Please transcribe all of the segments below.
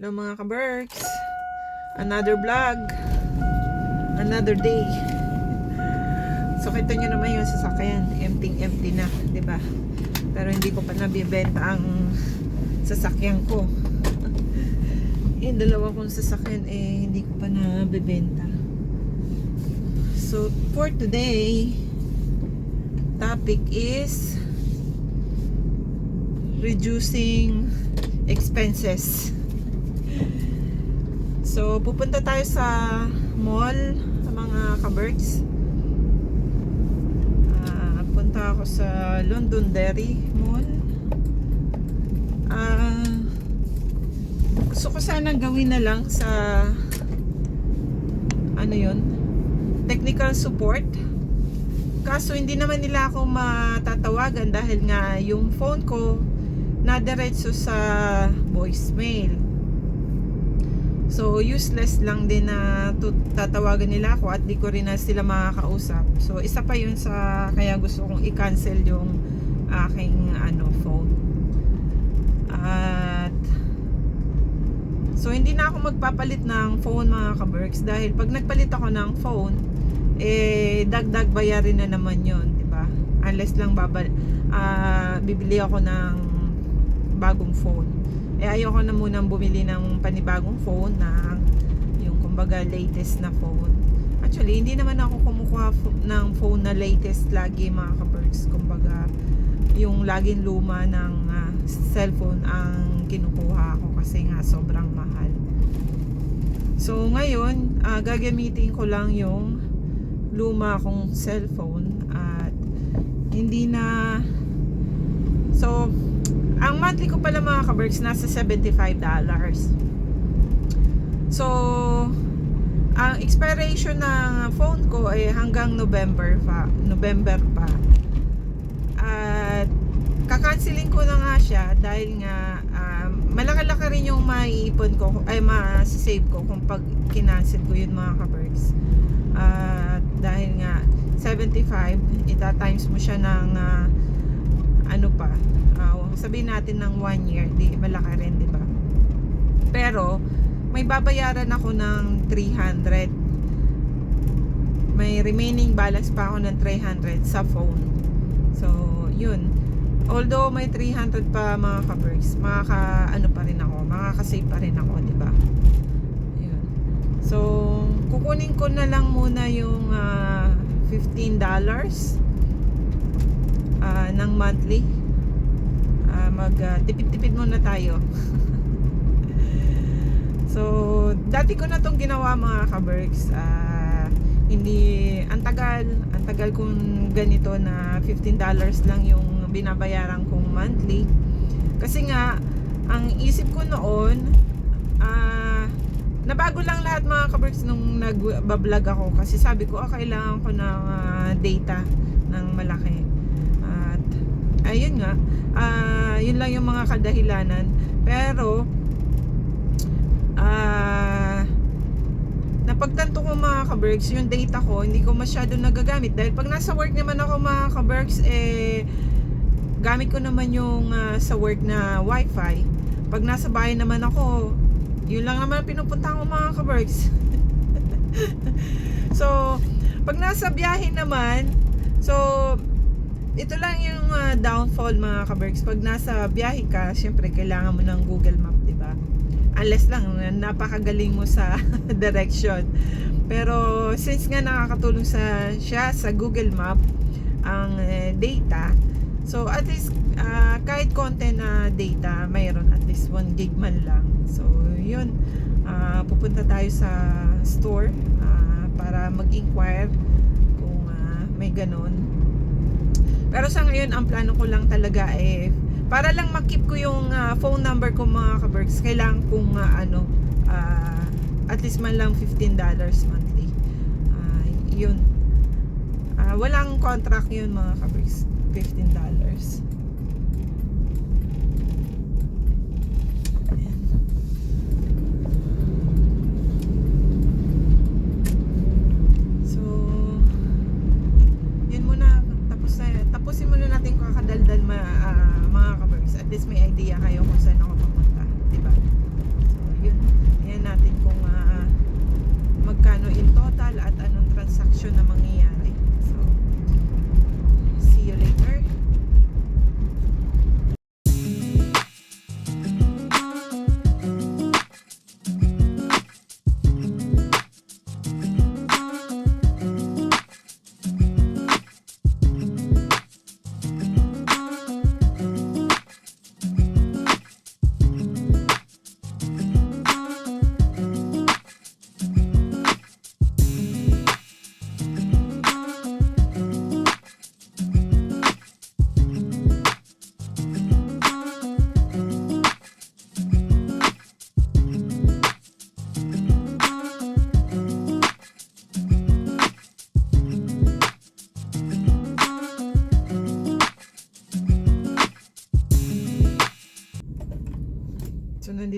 Hello mga ka-Berks. Another vlog. Another day. So kita nyo naman yung sasakyan. Empty-empty na, ba? Pero hindi ko pa nabibenta ang sasakyan ko. yung dalawa kong sasakyan eh hindi ko pa nabibenta. So for today, topic is reducing expenses. So, pupunta tayo sa mall, mga kabergs. Ah, punta ako sa Londonderry Mall. Ah, gusto ko sana gawin na lang sa ano yon technical support. Kaso hindi naman nila ako matatawagan dahil nga yung phone ko na diretso sa voicemail. So, useless lang din na tatawagan nila ako at di ko rin na sila makakausap. So, isa pa yun sa kaya gusto kong i-cancel yung aking ano, phone. At So, hindi na ako magpapalit ng phone mga ka-Berks dahil pag nagpalit ako ng phone, eh, dagdag bayarin na naman yon di ba? Unless lang babal, ah, bibili ako ng bagong phone eh ayoko na munang bumili ng panibagong phone na yung kumbaga latest na phone. Actually hindi naman ako kumukuha ng phone na latest lagi mga kabergs kumbaga yung laging luma ng ah, cellphone ang kinukuha ko kasi nga sobrang mahal. So ngayon ah, gagamitin ko lang yung luma kong cellphone at hindi na so ang monthly ko pala mga kabergs nasa $75 so ang expiration ng phone ko ay hanggang November pa November pa. At kakanceling ko na nga siya dahil nga um, malaki-laki rin yung maiipon ko ay ma-save ko kung pag kinancel ko yun mga kabergs at dahil nga 75 ita times mo siya ng ah, ano pa uh, sabihin natin ng 1 year di malaki rin di ba? Pero may babayaran ako ng 300 may remaining balance pa ako ng 300 sa phone. So yun. Although may 300 pa mga ka-perks makaka ano pa rin ako makaka-save pa rin ako di ba? Yun. So kukunin ko na lang muna yung ah, $15 ah, ng monthly. Ah, mag ah, tipid-tipid muna tayo. So dati ko na tong ginawa mga kabergs Ah, hindi ang tagal ang tagal kong ganito na $15 lang yung binabayaran kong monthly. Kasi nga ang isip ko noon ah nabago lang lahat mga kabergs nung nagbablog ako. Kasi sabi ko ah, kailangan ko ng ah, data ng malaki ayun nga. Ah yun lang yung mga kadahilanan. Pero ah napagtanto ko mga kabergs yung data ko hindi ko masyado nagagamit. Dahil pag nasa work naman ako mga kabergs eh gamit ko naman yung ah, sa work na wifi. Pag nasa bahay naman ako yun lang naman pinupunta ko mga kabergs. So pag nasa biyahe naman so ito lang yung ah, downfall mga kabergs pag nasa biyahe ka syempre kailangan mo ng Google Map di ba? Unless lang na- napakagaling mo sa direction. Pero since nga nakakatulong sa siya sa Google Map ang eh, data so at least ah, kahit konti na data mayroon at least 1 gig man lang. So yun. Ah, pupunta tayo sa store ah, para mag-inquire kung ah, may ganon pero sa ngayon, ang plano ko lang talaga eh, para lang makip ko yung ah, phone number ko mga kabergs, kailangan kong ah, ano, ah, at least man lang $15 monthly. Ah, yun. Ah, walang contract yun mga kabergs. $15.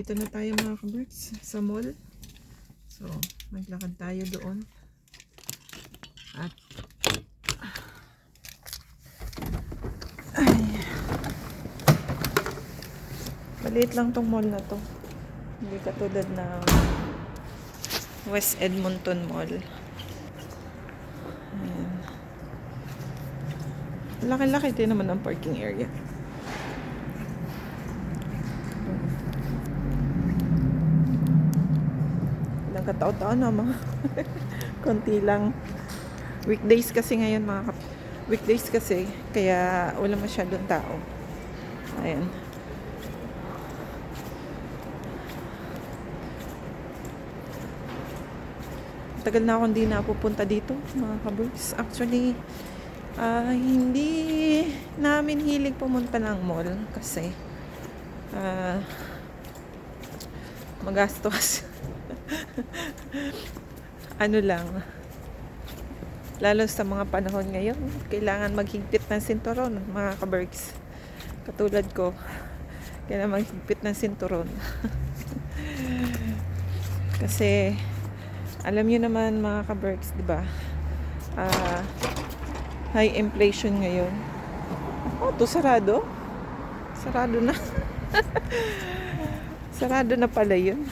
Nandito na tayo mga kaberks sa mall. So, maglakad tayo doon. At, ay, maliit lang tong mall na to. Hindi katulad ng West Edmonton Mall. Ayan. Laki-laki din naman ang parking area. Ilang katao-tao na mga konti lang. Weekdays kasi ngayon mga kap weekdays kasi kaya wala masyadong tao. Ayan. Tagal na akong hindi napupunta dito, mga kabers. Actually, ah, hindi namin hilig pumunta ng mall kasi ah, magastos. ano lang, lalo sa mga panahon ngayon, kailangan maghigpit ng sinturon, mga kabergs. Katulad ko, kailangan maghigpit ng sinturon. Kasi, alam niyo naman mga kabergs, di ba? Ah, high inflation ngayon. Oh, to sarado. Sarado na. sarado na pala yun.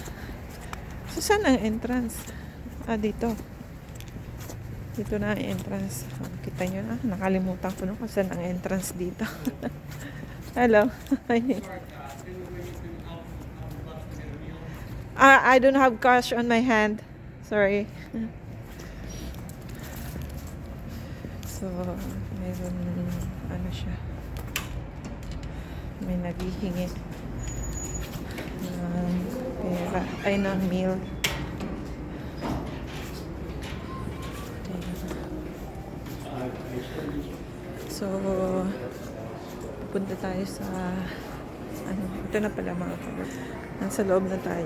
So, saan ang entrance? Ah, dito. Dito na ang entrance. Oh, kita nyo na. Nakalimutan ko na kung saan ang entrance dito. Hello. Ah, I don't have cash on my hand. Sorry. So, meron, ano siya, may naghihingi ng pera, ay ng meal. So, punta tayo sa, ano, ito na pala mga kabar. Nasa loob na tayo.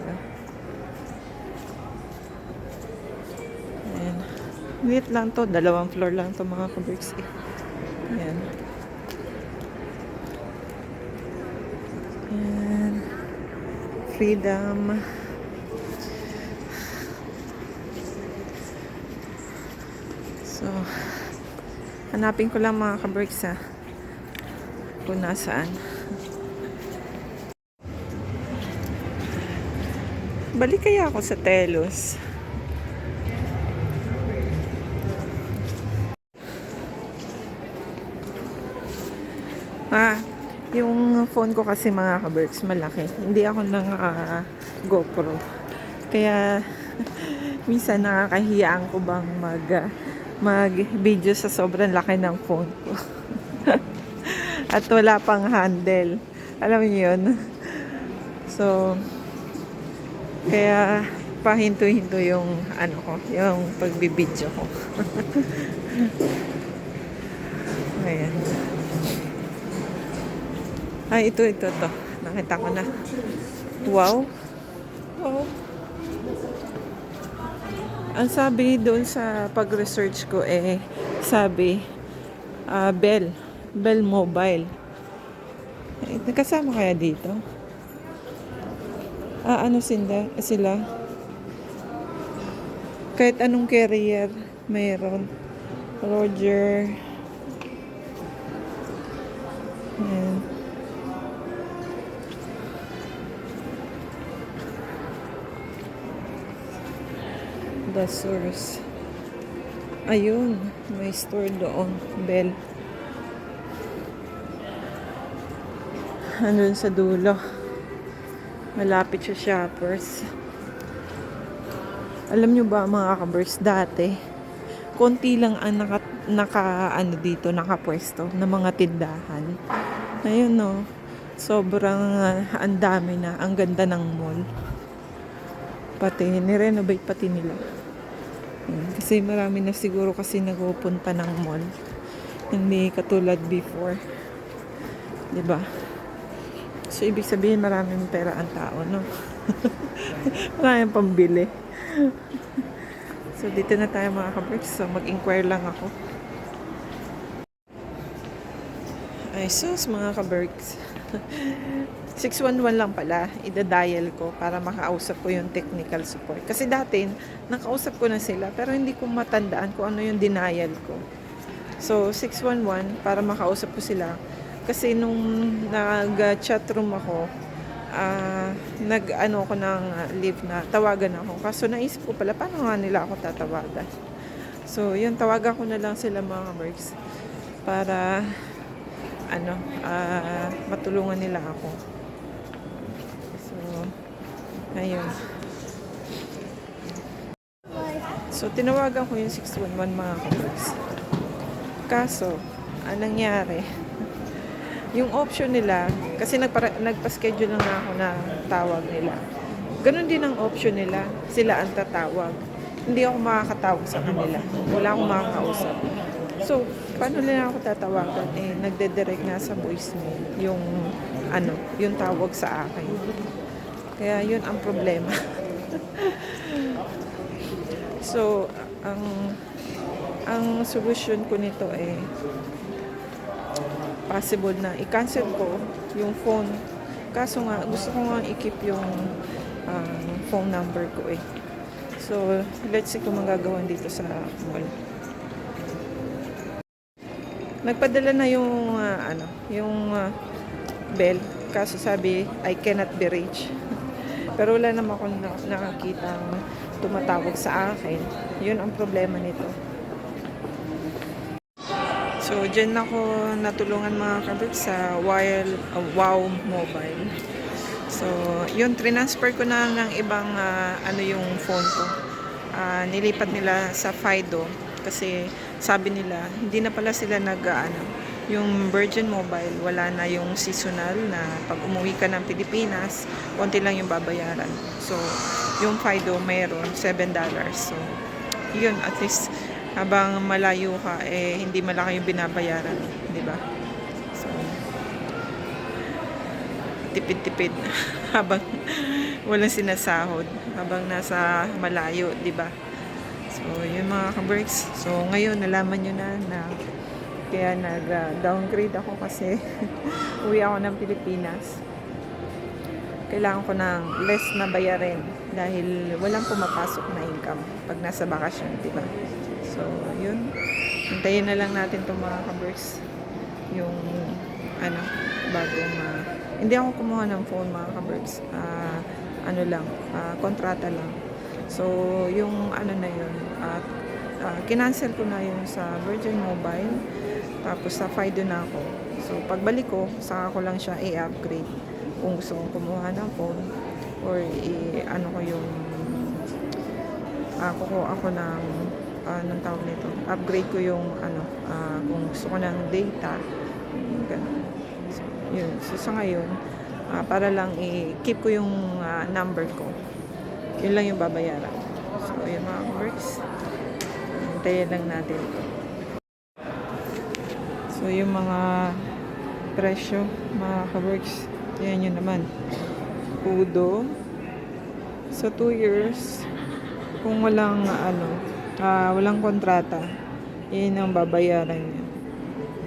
Ayan. Liit lang to. Dalawang floor lang to mga kabricks eh. Ayan. Freedom. So, hanapin ko lang mga kabricks ha. Kung nasaan. Balik kaya ako sa Telos. Ah, phone ko kasi mga kaberks malaki. Hindi ako ng ah, GoPro. Kaya minsan nakakahiyaan ko bang mag ah, mag-video sa sobrang laki ng phone ko. At wala pang handle. Alam niyo yun? So, kaya pahinto-hinto yung ano ko, yung pagbibideo ko. Ayan. Ay, ito, ito, ito. Nakita ko na. Wow. Wow. Ang sabi doon sa pag-research ko eh, sabi, ah Bell. Bell Mobile. Eh, nakasama kaya dito? Ah, ano sila? sila? Kahit anong carrier, mayroon. Roger. Ayan. The source. Ayun, may store doon. Bell. Andun sa dulo. Malapit sa shoppers. Alam nyo ba mga kabers, dati, konti lang ang naka, naka ano dito, nakapwesto ng mga tindahan. Ayun no, sobrang ah, ang dami na, ang ganda ng mall. Pati, nirenovate pati nila. Kasi marami na siguro kasi nagpupunta ng mall. Hindi katulad before. 'Di ba? So, ibig sabihin maraming pera ang tao, no? maraming pambili. so, dito na tayo mga kabricks. So, mag-inquire lang ako. Ay, sus mga kabricks. 611 lang pala, ida-dial ko para makausap ko yung technical support. Kasi dati, nakausap ko na sila, pero hindi ko matandaan kung ano yung denial ko. So, 611 para makausap ko sila. Kasi nung nag-chat room ako, ah, nag-ano ko ng leave na tawagan ako. Kaso naisip ko pala, paano nga nila ako tatawagan? So, yun, tawagan ko na lang sila mga works para ano, ah, matulungan nila ako. So, ayun. So, tinawagan ko yung 611 mga works. Kaso, anong nangyari? Yung option nila, kasi nagpara, nagpa-schedule lang ako na tawag nila. Ganon din ang option nila. Sila ang tatawag. Hindi ako makakatawag sa kanila. Wala akong makakausap. So, paano nila ako tatawagan? Eh, nagde-direct na sa voicemail yung, ano, yung tawag sa akin. Kaya yun ang problema. so, ang ang solusyon ko nito eh possible na i-cancel ko yung phone. Kaso nga, gusto ko nga i-keep yung um, phone number ko eh. So, let's see kung magagawan dito sa mall. Nagpadala na yung ah, ano, yung ah, bell. Kaso sabi, I cannot be reached. Pero wala naman akong na- nakakitang tumatawag sa akin. Yun ang problema nito. So, dyan ako natulungan mga kabit sa Wild, uh, Wow Mobile. So, yun, transfer ko na ng ibang ah, ano yung phone ko. Ah, nilipat nila sa Fido kasi sabi nila, hindi na pala sila nag ah, ano, yung Virgin Mobile, wala na yung seasonal na pag umuwi ka ng Pilipinas, konti lang yung babayaran. So, yung Fido mayroon, $7. So, yun, at least habang malayo ka, eh, hindi malaki yung binabayaran. Di ba? So, tipid-tipid habang walang sinasahod habang nasa malayo, di ba? So, yun mga ka-works. So, ngayon, nalaman nyo na na kaya nag-downgrade ako kasi uwi ako ng Pilipinas. Kailangan ko ng less na bayarin dahil walang pumapasok na income pag nasa bakasyon, di ba? So, yun. Hintayin na lang natin itong mga ka-works. Yung, ano, bago ma... Hindi ako kumuha ng phone mga ka-works. Ah, ano lang, ah, kontrata lang. So, yung ano na yun, at ah, kinancel ko na yung sa Virgin Mobile, tapos sa Fido na ako. So, pagbalik ko, saka ko lang siya i-upgrade. Kung gusto kong kumuha ng phone or i- ano ko yung ah kukuha ako ng ah, anong tawag nito? Upgrade ko yung ano ah, kung gusto ko ng data. Ganun. So, yun. So sa ngayon ah, para lang i-keep ko yung ah, number ko yun lang yung babayaran so yun mga works hintayin lang natin ito so yung mga presyo mga ka-works yan yun naman Udo so 2 years kung walang ano, ah, walang kontrata, yun ang babayaran niya.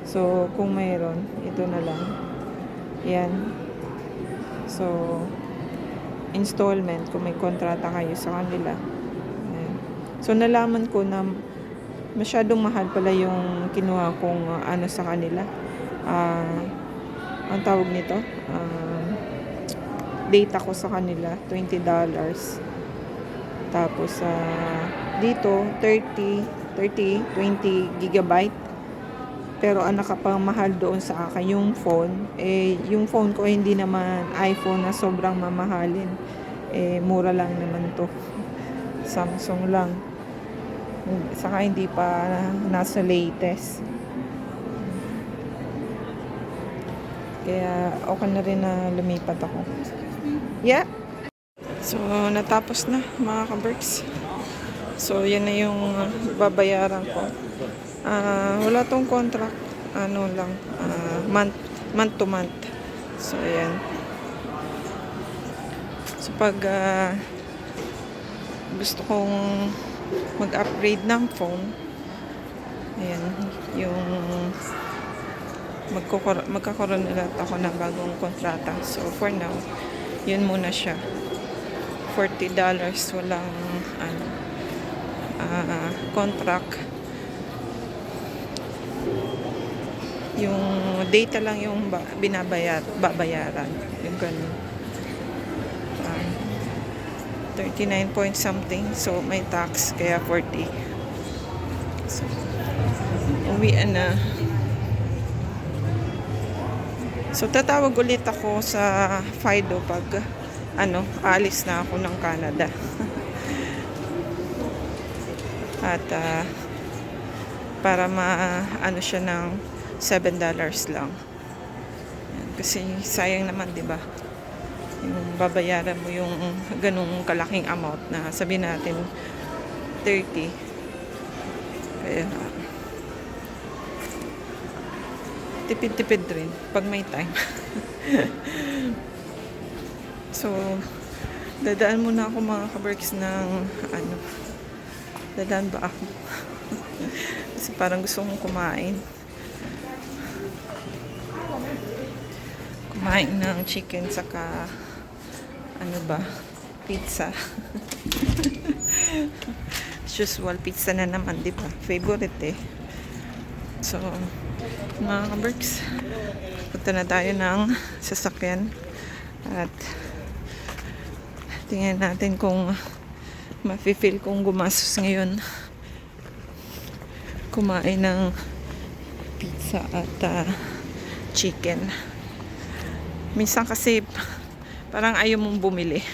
So, kung mayroon, ito na lang. Yan. So, installment, kung may kontrata kayo sa kanila. So, nalaman ko na masyadong mahal pala yung kinuha kong ah, ano sa kanila. Ah, ang tawag nito? Ah, data ko sa kanila, $20. Tapos sa dito 30, 30, 20 gigabyte. Pero ang nakapamahal doon sa akin yung phone, eh yung phone ko eh, hindi naman iPhone na sobrang mamahalin. Eh mura lang naman to. Samsung lang. Saka hindi pa nasa latest. Kaya okay na rin na lumipat ako. Yeah. So, natapos na mga ka-Berks. So, yan na yung uh, babayaran ko. Ah, wala tong contract. Ano lang, ah, month, month to month. So, ayan. So, pag ah, gusto kong mag-upgrade ng phone, ayan, yung magkakaroon ulit ako ng bagong kontrata. So, for now, yun muna siya. $40 walang ano, ah, contract. Yung data lang yung ba- binabayar, babayaran. Yung ganun. Ah, 39 point something. So, may tax. Kaya 40. So, uwian na. So, tatawag ulit ako sa Fido pag ano, alis na ako ng Canada. At ah, para ma ano siya ng $7 lang. Yan, Kasi sayang naman, 'di ba? Yung babayaran mo yung ganung kalaking amount na sabihin natin 30. Kaya tipid-tipid rin pag may time. so, dadaan muna ako mga kaberks ng ano, dadaan ba ako? Kasi parang gusto kong kumain. Kumain ng chicken saka ano ba, pizza. As usual, pizza na naman, di ba? Favorite eh. So, mga kaberks, punta na tayo ng sasakyan at tingnan natin kung mafe-feel kong gumastos ngayon kumain ng pizza at ah, chicken minsan kasi parang ayaw mong bumili.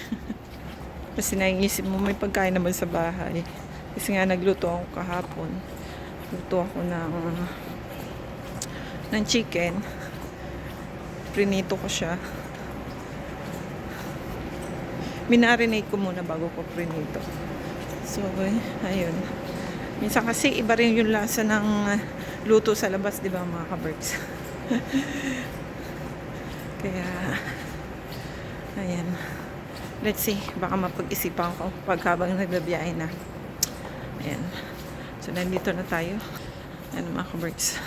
Kasi naiisip mo may pagkain naman sa bahay. Kasi nga nagluto ako kahapon. Luto ako ng ng chicken. Prinito ko siya. Minarinate ko muna bago ko prinito. So eh, ayun. Minsan kasi iba rin yung lasa ng uh, luto sa labas di ba mga kaberks kaya ayan let's see baka mapag-isipan ko pag habang nagbabiyahe na ayan so nandito na tayo ayan mga kaberks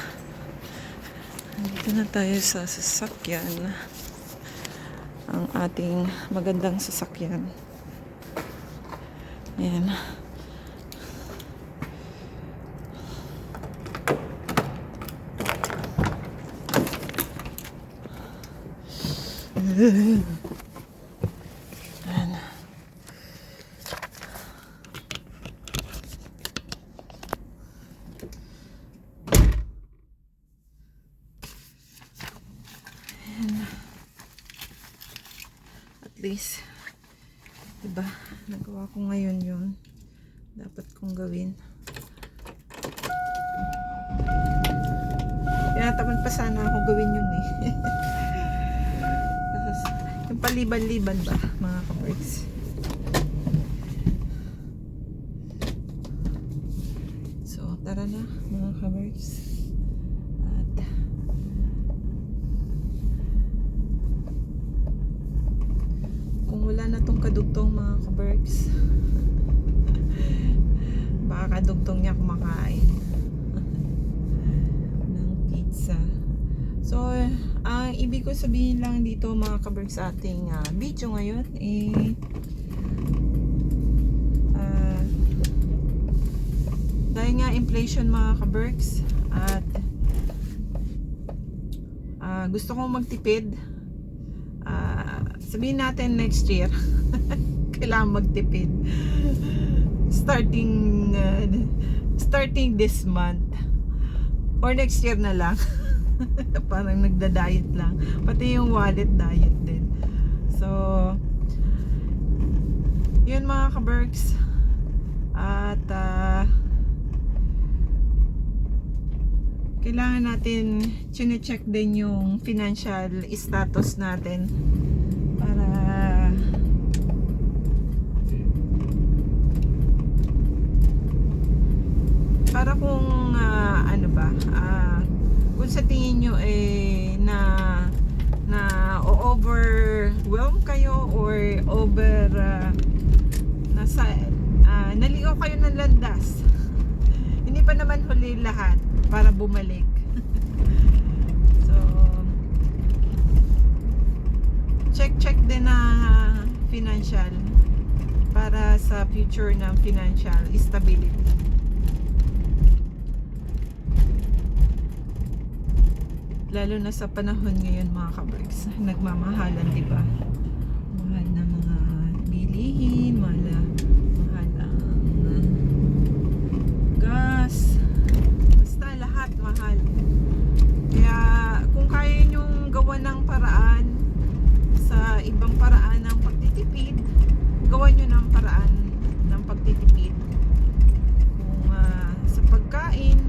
Nandito na tayo sa sasakyan. Ang ating magandang sasakyan. Ayan. Ayan. At least diba nagawa ko ngayon yun. Dapat kong gawin. Tinatamad pa sana ako gawin yun eh paliban-liban ba? Mga kaparts so tara na mga kaparts at kung wala na tong kadugtong mga kabergs baka kadugtong niya kumakain ng pizza so ang ibig ko sabihin lang dito mga kabergs sa ating ah, video ngayon eh ah, dahil nga inflation mga kabergs at ah, gusto kong magtipid ah, sabihin natin next year kailangan magtipid. Starting uh, starting this month. Or next year na lang parang nagda-diet lang. Pati yung wallet diet din. So yun mga kabergs at ah, kailangan natin chine-check din yung financial status natin para para kung ah, ano ba ah, kung sa tingin nyo eh, na na overwhelm kayo or over uh, nasa uh, naligaw kayo ng landas? Hindi pa naman huli lahat para bumalik. So check check din na financial para sa future ng financial stability. Lalo na sa panahon ngayon mga kabergs, nagmamahalan, di ba? Mahal na mga bilihin, mahal na mahal ang gas, basta lahat mahal. Kaya kung kaya nyong gawa ng paraan sa ibang paraan ng pagtitipid, gawa nyo ng paraan ng pagtitipid. Kung ah, sa pagkain,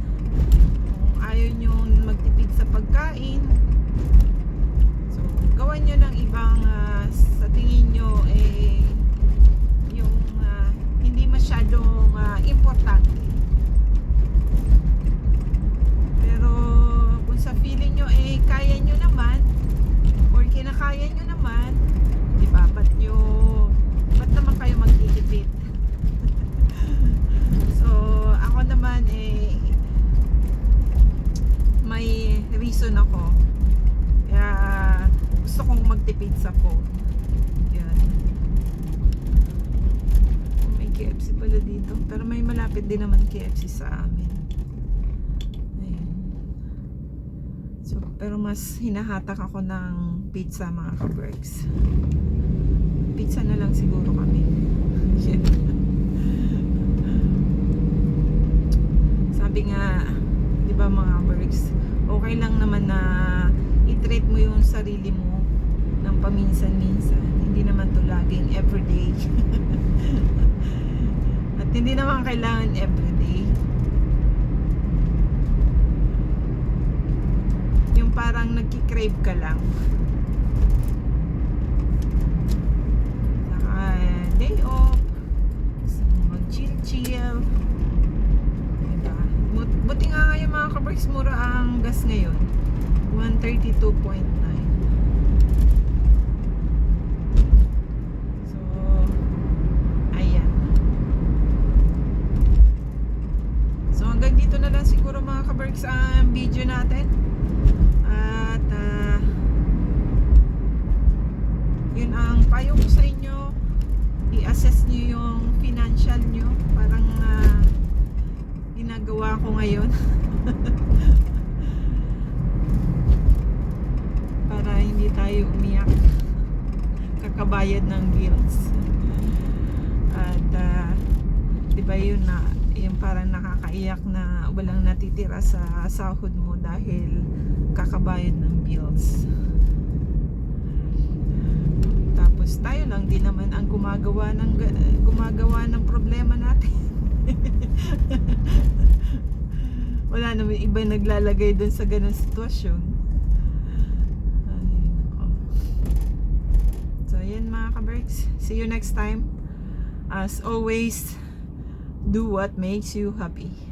kung ayaw nyo magtipid sa pagkain, so gawa nyo ng ibang ah, sa tingin nyo eh yung ah, hindi masyadong ah, importante. Pero kung sa feeling nyo eh kaya nyo naman or kinakaya nyo naman, di ba, ba't nyo, ba't naman kayo magtitipid? so, ako naman eh, may reason ako. Kaya magtipid sa phone. Yan. May KFC pala dito. Pero may malapit din naman KFC sa amin. Ayun. So, pero mas hinahatak ako ng pizza mga ka-berks. Pizza na lang siguro kami. Sabi nga, di ba mga berks, okay lang naman na i-treat mo yung sarili mo ng paminsan-minsan. Hindi naman to laging everyday. At hindi naman kailangan everyday. yung parang nagki-crave ka lang. Saka day off, mag-chill-chill. Diba? But- Buti nga ngayon mga kabricks, mura ang gas ngayon. 132.9. So, ayan. So hanggang dito na lang siguro mga kaberks ang video natin. At ah, yun ang payo ko sa inyo. I-assess nyo yung financial nyo. Parang ah, ginagawa ko ngayon. Para hindi tayo umiyak. Kakabayad ng bills. At ah, di ba yun na yung parang nakakaiyak na walang natitira sa sahod mo dahil kakabayad ng bills. Tapos tayo lang din naman ang gumagawa ng ga- gumagawa ng problema natin. Wala naman iba naglalagay dun sa ganung sitwasyon. Ay, nako. Yan mga ka-Berks. See you next time. As always, do what makes you happy.